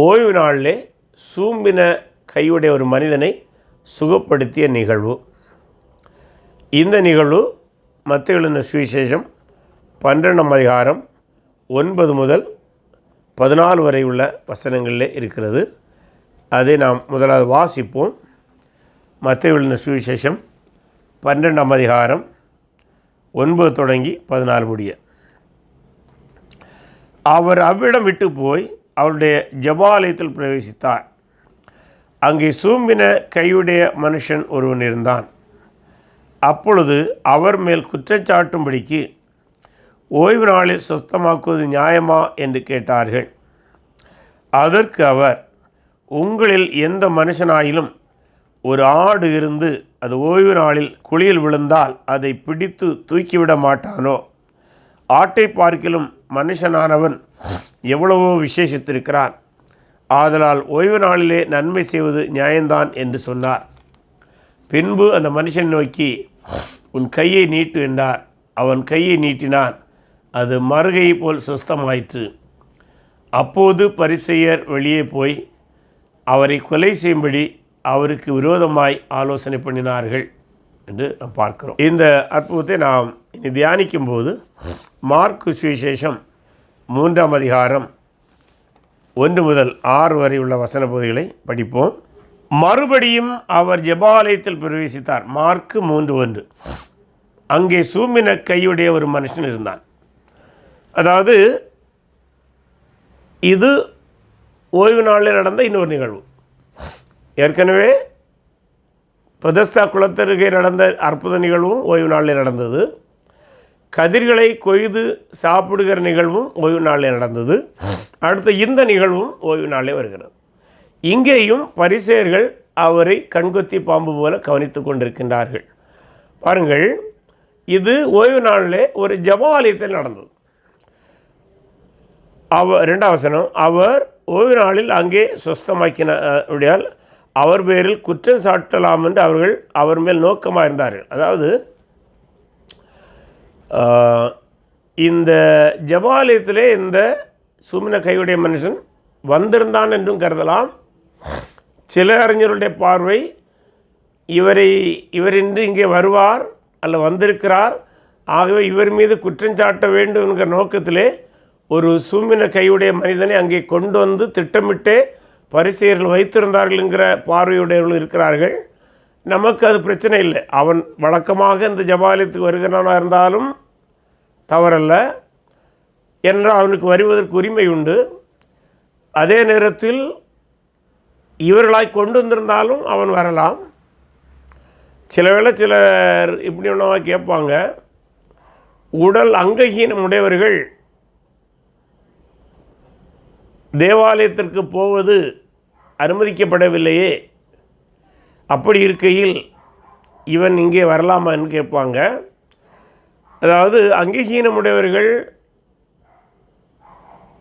ஓய்வு நாளிலே சூம்பின கையுடைய ஒரு மனிதனை சுகப்படுத்திய நிகழ்வு. இந்த நிகழ்வு மத்திய எழுந்த சுவிசேஷம் பன்னெண்டாம் அதிகாரம் ஒன்பது முதல் பதினாலு வரை உள்ள வசனங்களிலே இருக்கிறது. அதை நாம் முதலாவது வாசிப்போம். மத்திய எழுந்த சுவிசேஷம் பன்னெண்டாம் அதிகாரம் ஒன்பது தொடங்கி பதினாலு முடிய. அவர் அவ்விடம் விட்டு போய் அவருடைய ஜபாலயத்தில் பிரவேசித்தார் அங்கே சூம்பின கையுடைய மனுஷன் ஒருவன் இருந்தான். அப்பொழுது அவர் மேல் குற்றச்சாட்டும்படிக்கு ஓய்வு நாளில் சுத்தமாக்குவது நியாயமா? என்று கேட்டார்கள். அதற்கு அவர் உங்களில் எந்த மனுஷனாயிலும் ஒரு ஆடு இருந்து அது ஓய்வு நாளில் குழியில் விழுந்தால் அதை பிடித்து தூக்கிவிட மாட்டானோ? ஆட்டை பார்க்கிலும் மனுஷனானவன் எவ்வளவோ விசேஷித்திருக்கிறான். ஆதலால் ஓய்வு நாளிலே நன்மை செய்வது நியாயம்தான் என்று சொன்னார். பின்பு அந்த மனுஷன் நோக்கி உன் கையை நீட்டு என்றார். அவன் கையை நீட்டினான். அது மறுகையை போல் சுஸ்தமாயிற்று. அப்போது பரிசெயர் வெளியே போய் அவரை கொலை செய்யும்படி அவருக்கு விரோதமாய் ஆலோசனை பண்ணினார்கள் என்று நாம் பார்க்கிறோம். இந்த அற்புதத்தை நாம் இனி தியானிக்கும் போது மார்க்கு சுவிசேஷம் மூன்றாம் அதிகாரம் ஒன்று முதல் ஆறு வரை உள்ள வசன பகுதிகளை படிப்போம். மறுபடியும் அவர் ஜெபாலயத்தில் பிரவேசித்தார். மார்க்கு மூன்று ஒன்று. அங்கே சூமின கையுடைய ஒரு மனுஷன் இருந்தான். அதாவது இது ஓய்வு நாளில் நடந்த இன்னொரு நிகழ்வு. ஏற்கனவே பிரதஸ்தா குளத்தருகே நடந்த அற்புத நிகழ்வும் ஓய்வு நாளில் நடந்தது. கதிர்களை கொய்து சாப்பிடுகிற நிகழ்வும் ஓய்வு நாளில் நடந்தது. அடுத்த இந்த நிகழ்வும் ஓய்வு நாளில் வருகிறது. இங்கேயும் பரிசேயர்கள் அவரை கண்கொத்தி பாம்பு போல கவனித்து கொண்டிருக்கின்றார்கள். பாருங்கள் இது ஓய்வு நாளிலே ஒரு ஜபாலயத்தில் நடந்தது. அவர் ரெண்டாம் வசனம் அவர் ஓய்வு நாளில் அங்கே சுஸ்தமாக்கினால் அவர் பேரில் குற்றம் சாட்டலாம் என்று அவர்கள் அவர் மேல் நோக்கமாக இருந்தார்கள் அதாவது இந்த ஜபாலயத்திலே இந்த சுமின கையுடைய மனுஷன் வந்திருந்தான் என்றும் கருதலாம். சில அறிஞர்களுடைய பார்வை இவரை இவர் இன்று இங்கே வருவார் அல்ல வந்திருக்கிறார் ஆகவே இவர் மீது குற்றஞ்சாட்ட வேண்டும் என்கிற நோக்கத்திலே ஒரு சூமின கையுடைய மனிதனை அங்கே கொண்டு வந்து திட்டமிட்டே பரிசெயர்கள் வைத்திருந்தார்கள் என்கிற பார்வையுடையவர்கள் இருக்கிறார்கள். நமக்கு அது பிரச்சனை இல்லை. அவன் வழக்கமாக இந்த ஜபாலயத்துக்கு வருகிறவனாக இருந்தாலும் தவறல்ல. என்றால் அவனுக்கு வருவதற்கு உரிமை உண்டு. அதே நேரத்தில் இவர்களாய் கொண்டு வந்திருந்தாலும் அவன் வரலாம். சில வேளை சிலர் இப்படி ஒன்றா கேட்பாங்க. உடல் அங்கஹீனம் உடையவர்கள் தேவாலயத்திற்கு போவது அனுமதிக்கப்படவில்லையே. அப்படி இருக்கையில் இவன் இங்கே வரலாமான்னு கேட்பாங்க. அதாவது அங்கீகீனமுடையவர்கள்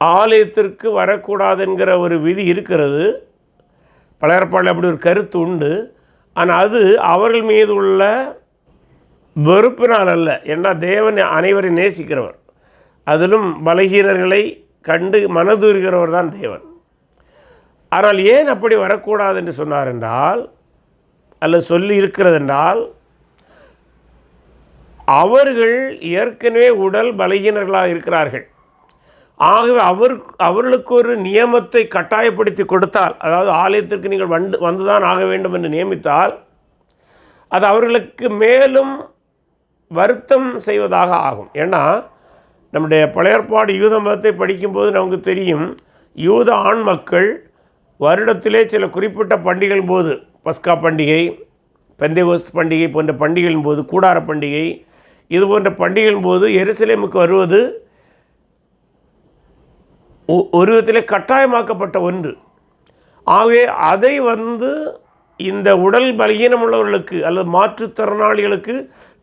ஆலயத்திற்கு வரக்கூடாதுங்கிற ஒரு விதி இருக்கிறது. பழையற்பாடில் அப்படி ஒரு கருத்து உண்டு. ஆனால் அது அவர்கள் மீது உள்ள வெறுப்பினால் அல்ல. ஏன்னா தேவன் அனைவரையும் நேசிக்கிறவர். அதிலும் பலகீனர்களை கண்டு மனதுருகிறவர் தான் தேவன். ஆனால் ஏன் அப்படி வரக்கூடாது என்று சொன்னார் என்றால் அல்லது சொல்லி இருக்கிறது அவர்கள் ஏற்கனவே உடல் பலகீனர்களாக இருக்கிறார்கள். ஆகவே அவர் அவர்களுக்கு ஒரு நியமத்தை கட்டாயப்படுத்தி கொடுத்தால் அதாவது ஆலயத்திற்கு நீங்கள் வந்து வந்துதான் ஆக வேண்டும் என்று நியமித்தால் அது அவர்களுக்கு மேலும் வருத்தம் செய்வதாக ஆகும். ஏன்னா நம்முடைய பழையற்பாடு யூத மதத்தை படிக்கும்போது நமக்கு தெரியும் யூத ஆண் மக்கள் வருடத்திலே சில குறிப்பிட்ட பண்டிகைகள் போது பஸ்கா பண்டிகை பெந்தைகோஸ்த் பண்டிகை போன்ற பண்டிகையின் போது கூடார பண்டிகை இது போன்ற பண்டிகையின் போது எருசலேமுக்கு வருவது ஒ- ஒரு விதத்திலே கட்டாயமாக்கப்பட்ட ஒன்று. ஆகவே அதை வந்து இந்த உடல் பலகீனம் உள்ளவர்களுக்கு அல்லது மாற்றுத்திறனாளிகளுக்கு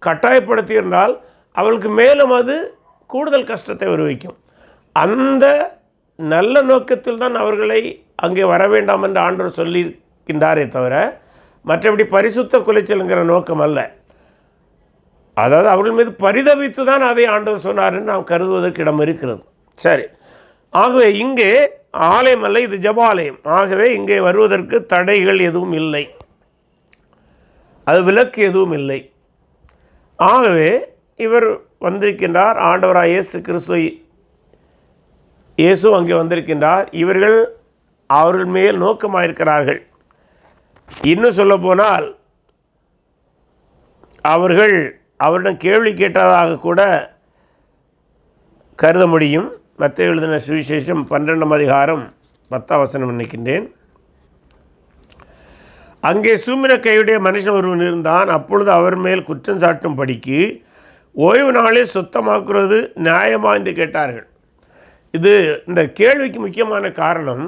கட்டாயப்படுத்தியிருந்தால் அவளுக்கு மேலும் அது கூடுதல் கஷ்டத்தை வருவிக்கும் அந்த நல்ல நோக்கத்தில் தான் அவர்களை அங்கே வர வேண்டாம் என்று ஆண்டவர் சொல்லி இருக்கின்றாரே தவிர மற்றபடி பரிசுத்த குலைச்சல்ங்கிற நோக்கம் அல்ல. அதாவது அவர்கள் மீது பரிதவித்து தான் அதை ஆண்டவர் சொன்னார் என்று நாம் கருதுவதற்கு இடம் இருக்கிறது. சரி. ஆகவே இங்கே ஆலயம் அல்ல இது ஜபாலயம். ஆகவே இங்கே வருவதற்கு தடைகள் எதுவும் இல்லை. அது விலக்கு எதுவும் இல்லை. ஆகவே இவர் வந்திருக்கின்றார் ஆண்டவராக இயேசு கிறிஸ்துவை இயேசு அங்கே வந்திருக்கின்றார். இவர்கள் அவர்கள் மேல் நோக்கமாக இருக்கிறார்கள் இன்னும் சொல்லப்போனால் அவர்கள் அவரிடம் கேள்வி கேட்டதாக கூட கருத முடியும். மத்திய எழுதின சுவிசேஷம் பன்னிரெண்டாம் அதிகாரம் பத்தாம் வசனம் நினைக்கின்றேன். அங்கே சூமின கையுடைய மனுஷன் ஒருவன் இருந்தான். அப்பொழுது அவர் மேல் குற்றம் சாட்டும் படிக்கு ஓய்வு நாளே சுத்தமாக்குறது நியாயமா என்று கேட்டார்கள். இது இந்த கேள்விக்கு முக்கியமான காரணம்.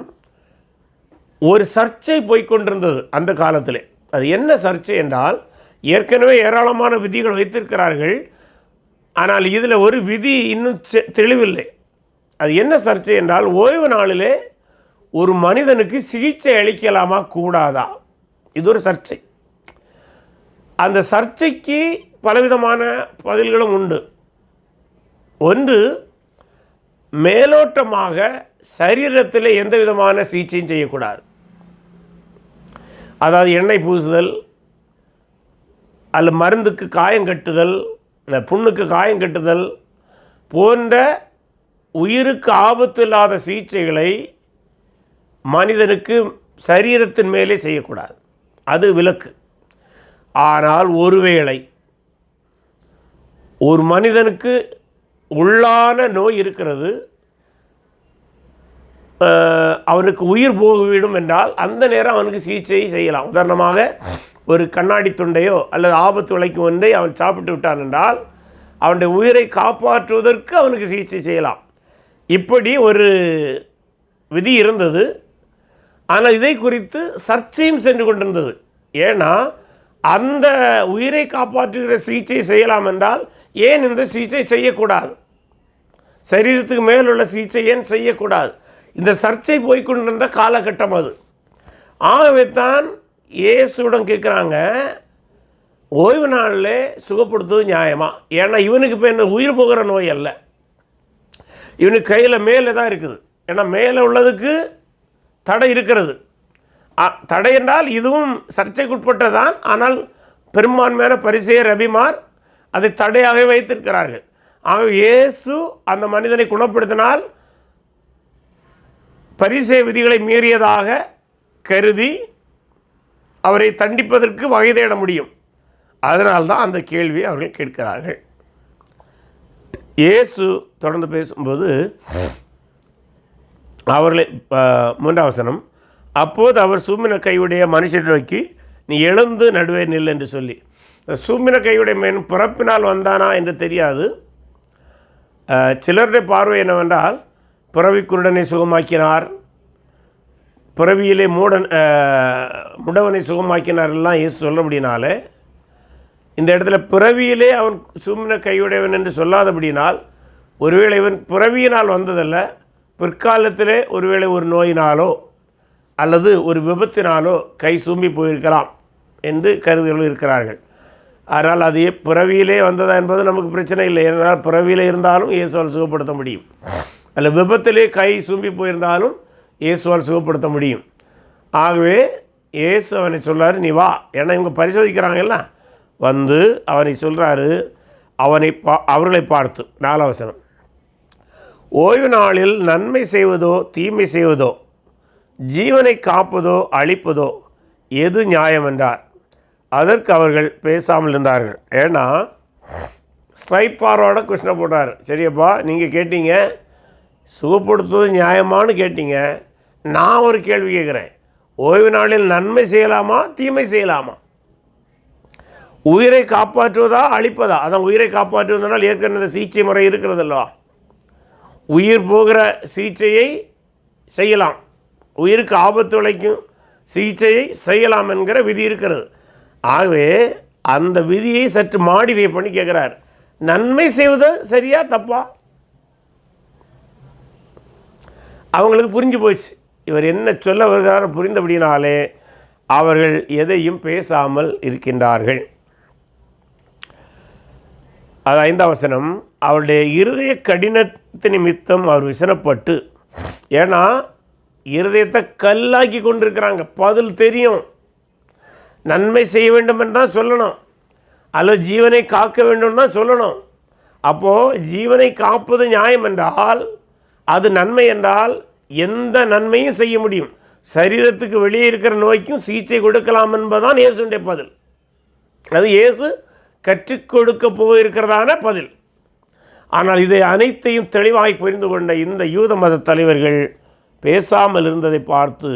ஒரு சர்ச்சை போய்க்கொண்டிருந்தது அந்த காலத்தில். அது என்ன சர்ச்சை என்றால் ஏற்கனவே ஏராளமான விதிகள் வைத்திருக்கிறார்கள் ஆனால் இதில் ஒரு விதி இன்னும் தெளிவில்லை. அது என்ன சர்ச்சை என்றால் ஓய்வு நாளிலே ஒரு மனிதனுக்கு சிகிச்சை அளிக்கலாமா கூடாதா? இது ஒரு சர்ச்சை. அந்த சர்ச்சைக்கு பலவிதமான பதில்களும் உண்டு. ஒன்று மேலோட்டமாக சரீரத்தில் எந்த விதமான சிகிச்சையும் செய்யக்கூடாது. அதாவது எண்ணெய் பூசுதல் அல்ல மருந்துக்கு காயம் கட்டுதல் இல்லை புண்ணுக்கு காயம் கட்டுதல் போன்ற உயிருக்கு ஆபத்து இல்லாத சிகிச்சைகளை மனிதனுக்கு சரீரத்தின் மேலே செய்யக்கூடாது. அது விலக்கு. ஆனால் ஒருவேளை ஒரு மனிதனுக்கு உள்ளான நோய் இருக்கிறது அவனுக்கு உயிர் போய்விடும் என்றால் அந்த நேரம் அவனுக்கு சிகிச்சை செய்யலாம். உதாரணமாக ஒரு கண்ணாடி துண்டையோ அல்லது ஆபத்து உழைக்கும் ஒன்றை அவன் சாப்பிட்டு விட்டான் என்றால் அவனுடைய உயிரை காப்பாற்றுவதற்கு அவனுக்கு சிகிச்சை செய்யலாம். இப்படி ஒரு விதி இருந்தது. ஆனால் இதை குறித்து சர்ச்சையும் சென்று கொண்டிருந்தது. ஏன்னா அந்த உயிரை காப்பாற்றுகிற சிகிச்சை செய்யலாம் என்றால் ஏன் இந்த சிகிச்சை செய்யக்கூடாது? சரீரத்துக்கு மேலுள்ள சிகிச்சை ஏன் செய்யக்கூடாது? இந்த சர்ச்சை போய்க்கொண்டிருந்த காலகட்டம் அது. ஆகவே தான் இயேசுடன் கேட்குறாங்க ஓய்வு நாளில் சுகப்படுத்துவது நியாயமா? ஏன்னா இவனுக்கு இப்போ இந்த உயிர் போகிற நோய் அல்ல. இவனுக்கு கையில் மேலே தான் இருக்குது. ஏன்னா மேலே உள்ளதுக்கு தடை இருக்கிறது. தடை என்றால் இதுவும் சர்ச்சைக்குட்பட்டதான் ஆனால் பெரும்பான்மையான பரிசெயர் ரபிமார் அதை தடையாக வைத்திருக்கிறார்கள். ஆக இயேசு அந்த மனிதனை குணப்படுத்தினால் பரிசை விதிகளை மீறியதாக கருதி அவரை தண்டிப்பதற்கு வகை தேட முடியும். அதனால்தான் அந்த கேள்வி அவர்கள் கேட்கிறார்கள். இயேசு தொடர்ந்து பேசும்போது அவர்களை மூன்றாவசனம் அப்போது அவர் சூமின கையுடைய மனுஷனை நோக்கி நீ எழுந்து நடுவே நில் என்று சொல்லி. இந்த சூமின கையுடைய மேன் பிறப்பினால் வந்தானா என்று தெரியாது. சிலருடைய பார்வை என்னவென்றால் பிறவி குருடனை சுகமாக்கினார். பிறவியிலே மூடன் முடவனை சுகமாக்கினார் எல்லாம் இயேசு சொல்லபடினாலே இந்த இடத்துல பிறவியிலே அவன் சும்ன கையுடையவன் என்று சொல்லாதபடினால் ஒருவேளை இவன் பிறவியினால் வந்ததல்ல பிற்காலத்திலே ஒருவேளை ஒரு நோயினாலோ அல்லது ஒரு விபத்தினாலோ கை சூம்பி போயிருக்கலாம் என்று கருதுகள் இருக்கிறார்கள். ஆனால் அது பிறவியிலே வந்ததா என்பது நமக்கு பிரச்சனை இல்லை. ஏனால் பிறவியில் இருந்தாலும் இயேசுவால் சுகப்படுத்த முடியும். அல்ல விபத்திலே கை சூம்பி போயிருந்தாலும் இயேசுவால் சுகப்படுத்த முடியும். ஆகவே இயேசு அவனை சொல்கிறார் நீ வா. ஏன்னா இவங்க பரிசோதிக்கிறாங்கல்ல? வந்து அவனை சொல்கிறாரு அவனை பா அவர்களை பார்த்து. நாலாவசனம் ஓய்வு நாளில் நன்மை செய்வதோ தீமை செய்வதோ ஜீவனை காப்பதோ அழிப்பதோ எது நியாயம் என்றார். அதற்கு அவர்கள் பேசாமல் இருந்தார்கள். ஏன்னா ஸ்ட்ரைட் ஃபார்வர்டாக கொஷினை போட்டார் சரியப்பா நீங்கள் கேட்டீங்க. சுகப்படுத்துவது நியாயமான்னு கேட்டீங்க. நான் ஒரு கேள்வி கேட்குறேன். ஓய்வு நாளில் நன்மை செய்யலாமா தீமை செய்யலாமா? உயிரை காப்பாற்றுவதா அழிப்பதா? அதான் உயிரை காப்பாற்றுவதனால் ஏற்கனவே சிகிச்சை முறை இருக்கிறதல்லவா? உயிர் போகிற சிகிச்சையை செய்யலாம். உயிருக்கு ஆபத்து உழைக்கும் சிகிச்சையை செய்யலாம் என்கிற விதி இருக்கிறது. ஆகவே அந்த விதியை சற்று மாடிஃபை பண்ணி கேட்குறார். நன்மை செய்வது சரியா தப்பா? அவங்களுக்கு புரிஞ்சு போச்சு. இவர் என்ன சொல்ல வருகிறார் புரிந்தபடினாலே அவர்கள் எதையும் பேசாமல் இருக்கின்றார்கள். அது ஐந்தாம் வசனம். அவருடைய இருதய கடினத்து நிமித்தம் அவர் விசனப்பட்டு ஏன்னா இருதயத்தை கல்லாக்கி கொண்டிருக்கிறாங்க. பதில் தெரியும். நன்மை செய்ய வேண்டும் என்றால் சொல்லணும். அல்லது ஜீவனை காக்க வேண்டும் தான் சொல்லணும். அப்போது ஜீவனை காப்பது நியாயம் என்றால் அது நன்மை என்றால் எந்த நன்மையும் செய்ய முடியும். சரீரத்துக்கு வெளியே இருக்கிற நோய்க்கும் சிகிச்சை கொடுக்கலாம் என்பதுதான் இயேசுடைய பதில். அது இயேசு கற்றுக் கொடுக்க போயிருக்கிறதான பதில். ஆனால் இதை அனைத்தையும் தெளிவாய் புரிந்து கொண்ட இந்த யூத மத தலைவர்கள் பேசாமல் இருந்ததை பார்த்து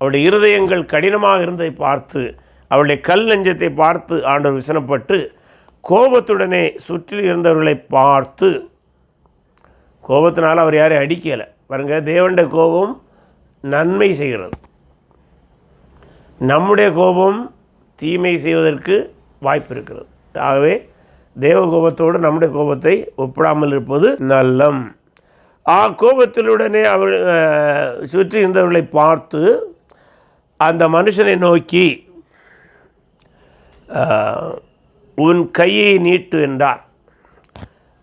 அவருடைய இருதயங்கள் கடினமாக இருந்ததை பார்த்து அவருடைய கல் நெஞ்சத்தை பார்த்து ஆண்டவர் விசனப்பட்டு கோபத்துடனே சுற்றில் இருந்தவர்களை பார்த்து கோபத்தினால் அவர் யாரையும் அடிக்கலை. பாருங்க தேவண்ட கோபம் நன்மை செய்கிறது. நம்முடைய கோபம் தீமை செய்வதற்கு வாய்ப்பு இருக்கிறது. ஆகவே தேவ கோபத்தோடு நம்முடைய கோபத்தை ஒப்பிடாமல் இருப்பது நல்லம். ஆ கோபத்திலுடனே அவர் சுற்றி இருந்தவர்களை பார்த்து அந்த மனுஷனை நோக்கி உன் கையை நீட்டு என்றார்.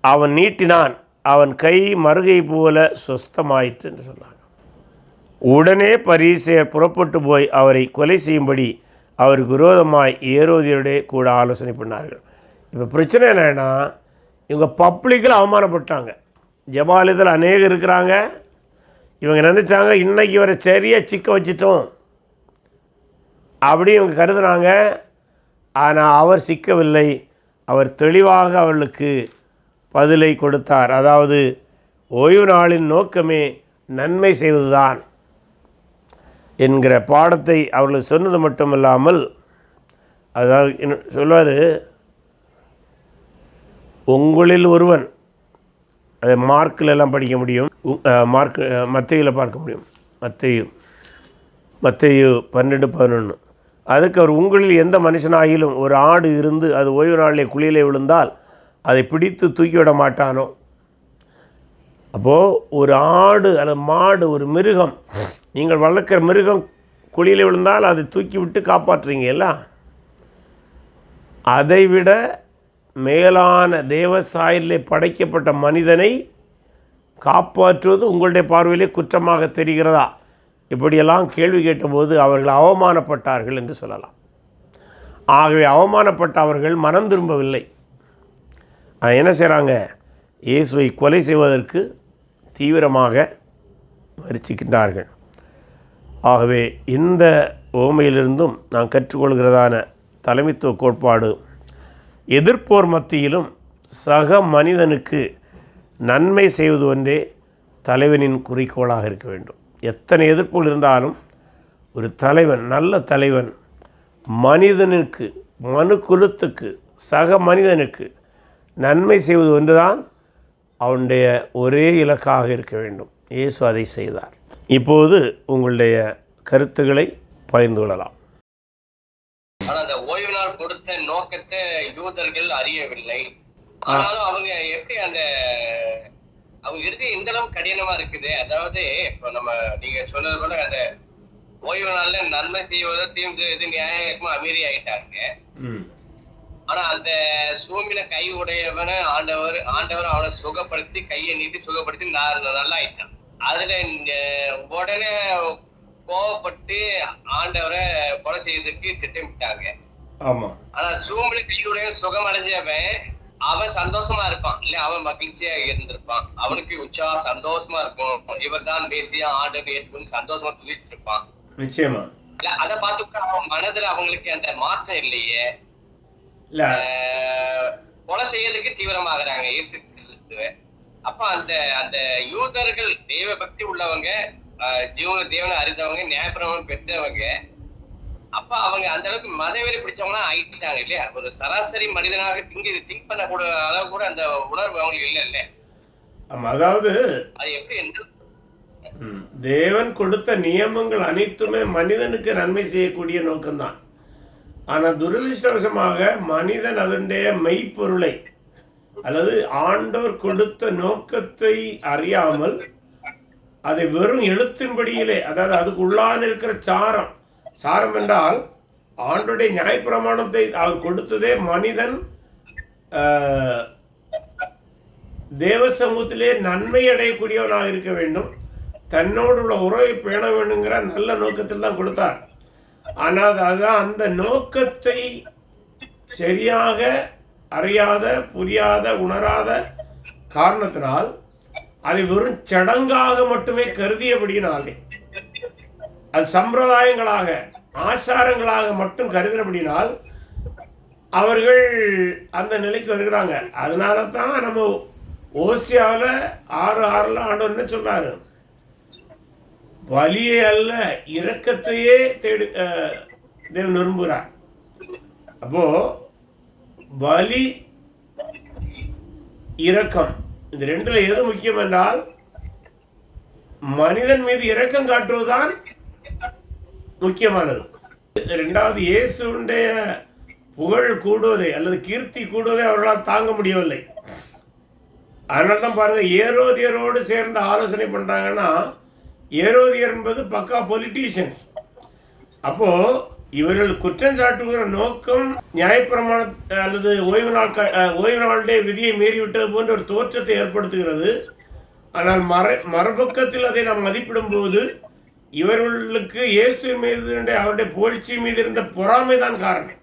அவன் நீட்டினான். அவன் கை மறுகை போல சொஸ்தமாயிற்று என்று சொன்னாங்க உடனே பரிசேர் புறப்பட்டு போய் அவரை கொலை செய்யும்படி அவருக்கு விரோதமாய் ஏரோதியருடைய கூட ஆலோசனை பண்ணார்கள். இப்போ பிரச்சனை என்னென்னா இவங்க பப்ளிக்கில் அவமானப்பட்டாங்க. ஜபாலயத்தில் அநேகம் இருக்கிறாங்க. இவங்க நினச்சாங்க இன்றைக்கி இவரை சரியாக சிக்க வச்சிட்டோம். அப்படி இவங்க கருதுனாங்க. ஆனால் அவர் சிக்கவில்லை. அவர் தெளிவாக அவர்களுக்கு பதிலை கொடுத்தார். அதாவது ஓய்வு நாளின் நோக்கமே நன்மை செய்வதுதான் என்கிற பாடத்தை அவர்கள் சொன்னது மட்டுமல்லாமல் அதாவது சொல்வார்? உங்களில் ஒருவன் அதை மார்க்கில் எல்லாம் படிக்க முடியும். மார்க் மத்தையில் பார்க்க முடியும். மத்தையும் மத்தையு பன்னெண்டு பதினொன்று அதுக்கு அவர் உங்களில் எந்த மனுஷனாகிலும் ஒரு ஆடு இருந்து அது ஓய்வு நாளிலே குளியிலே விழுந்தால் அதை பிடித்து தூக்கி விட மாட்டானோ? அப்போது ஒரு ஆடு அல்லது மாடு ஒரு மிருகம் நீங்கள் வளர்க்குற மிருகம் குழியில் விழுந்தால் அதை தூக்கி விட்டு காப்பாற்றுறீங்க அதைவிட மேலான தேவசாயிலே படைக்கப்பட்ட மனிதனை காப்பாற்றுவது உங்களுடைய பார்வையிலே குற்றமாக தெரிகிறதா? இப்படியெல்லாம் கேள்வி கேட்டபோது அவர்கள் அவமானப்பட்டார்கள் என்று சொல்லலாம். ஆகவே அவமானப்பட்ட அவர்கள் மனம் திரும்பவில்லை. என்ன செய்கிறாங்க இயேசுவை கொலை செய்வதற்கு தீவிரமாக முயற்சிக்கின்றார்கள். ஆகவே இந்த ஓமையிலிருந்தும் நாம் கற்றுக்கொள்கிறதான தலைமைத்துவ கோட்பாடு எதிர்ப்போர் மத்தியிலும் சக மனிதனுக்கு நன்மை செய்வது ஒன்றே தலைவனின் குறிக்கோளாக இருக்க வேண்டும். எத்தனை எதிர்ப்புகள் இருந்தாலும் ஒரு தலைவன் நல்ல தலைவன் மனிதனுக்கு மனு குலத்துக்கு சக மனிதனுக்கு நன்மை செய்வது ஒன்றுதான் அவனுடைய ஒரே இலக்காக இருக்க வேண்டும். இயேசு அதை செய்தார். இப்போது உங்களுடைய கருத்துக்களை பகிர்ந்து கொள்ளலாம். ஆனா அந்த ஓய்வு நாள் கொடுத்த நோக்கத்தை யூதர்கள் அறியவில்லை. ஆனாலும் அவங்க எப்படி அந்த அவங்க இறுதி இந்த அளவு கடினமா இருக்குது? அதாவது இப்ப நம்ம நீங்க சொன்னது போல அந்த ஓய்வு நாள்ல நன்மை செய்வதை தீர்ந்து இது நியாயமா அமைதி ஆயிட்டாங்க ஆனா அந்த சூமின கை உடையவனை ஆண்டவர் ஆண்டவர் அவனை சுகப்படுத்தி கையை நீட்டி சுகப்படுத்தி நல்லா ஆயிட்டான் அதுல உடனே கோவப்பட்டு ஆண்டவரை கொலை செய்யறதுக்கு திட்டமிட்டாங்க. ஆனா சூமின கையுடைய சுகம் அடைஞ்சவன் அவன் சந்தோஷமா இருப்பான். இல்ல அவன் மகிழ்ச்சியா இருந்திருப்பான். அவனுக்கு உச்சா சந்தோஷமா இருக்கும். இவர் தான் பேசியா ஆண்டவர் ஏற்றுக்கொண்டு சந்தோஷமா துதிச்சு இருப்பான் நிச்சயமா. இல்ல அதை பார்த்து அவன் மனதுல அவங்களுக்கு அந்த மாற்றம் இல்லையே. கொலை செய்யறதுக்கு தீவிரமாகறாங்க இயேசு கிறிஸ்துவ. அப்ப அந்த அந்த யூதர்கள் தெய்வ பக்தி உள்ளவங்க ஜீவன தேவனை அறிந்தவங்க நியாயப்பிரமம் பெற்றவங்க அப்ப அவங்க அந்த அளவுக்கு மதவெறி பிடிச்சவங்களா ஆயிட்டாங்க இல்லையா? ஒரு சராசரி மனிதனாக திங்க் திங்க் பண்ண கூட அளவு கூட அந்த உணர்வு அவங்களுக்கு இல்ல இல்ல. அதாவது அது எப்படி ம், தேவன் கொடுத்த நியமங்கள் அனைத்துமே மனிதனுக்கு நன்மை செய்யக்கூடிய நோக்கம்தான். ஆனால் துரதிருஷ்டவசமாக மனிதன் அதனுடைய மெய்ப்பொருளை அல்லது ஆண்டவர் கொடுத்த நோக்கத்தை அறியாமல் அதை வெறும் எழுத்தின்படியிலே அதாவது அதுக்கு உள்ளான இருக்கிற சாரம் சாரம் என்றால் ஆண்டுடைய நியாயப்பிரமாணத்தை அவர் கொடுத்ததே மனிதன் ஆஹ், தேவ சமூகத்திலே நன்மை அடையக்கூடியவனாக இருக்க வேண்டும். தன்னோடு உள்ள உறவை பேண வேணுங்கிற நல்ல நோக்கத்தில் தான் கொடுத்தார். ஆனால் அதுதான் அந்த நோக்கத்தை சரியாக அறியாத புரியாத உணராத காரணத்தினால் அதை வெறும் சடங்காக மட்டுமே கருதியபடியினாலே அது சம்பிரதாயங்களாக ஆச்சாரங்களாக மட்டும் கருதினபடினால் அவர்கள் அந்த நிலைக்கு வருகிறாங்க. அதனால தான் நம்ம ஓசியாவில் ஆறு ஆறில் ஆண்டவர் என்ன சொல்றாரு? வலியை அல்ல இரக்கத்தையே தேடு அஹ், தேவன் விரும்புகிறார். அப்போ வலி இரக்கம் இந்த ரெண்டுல எது முக்கியம் என்றால் மனிதன் மீது இரக்கம் காட்டுவதுதான் முக்கியமானது. ரெண்டாவது இயேசுடைய புகழ் கூடுவதை அல்லது கீர்த்தி கூடுவதை அவர்களால் தாங்க முடியவில்லை. அதனால தான் பாருங்க ஏரோதியரோடு சேர்ந்து ஆலோசனை பண்றாங்கன்னா ஏரோதியர் என்பது பக்கா பொலிட்டீஷியன்ஸ் அப்போ இவர்கள் குற்றம் சாட்டுகிற நோக்கம் நியாயப்பிரமாண அல்லது ஓய்வு நாள் க- ஓய்வு நாளுடைய விதியை மீறிவிட்டது போன்ற ஒரு தோற்றத்தை ஏற்படுத்துகிறது. ஆனால் மற மறுபக்கத்தில் அதை நாம் மதிப்பிடும்போது இவர்களுக்கு இயேசு மீது அவருடைய புகழ்ச்சி மீது இருந்த பொறாமை தான் காரணம்.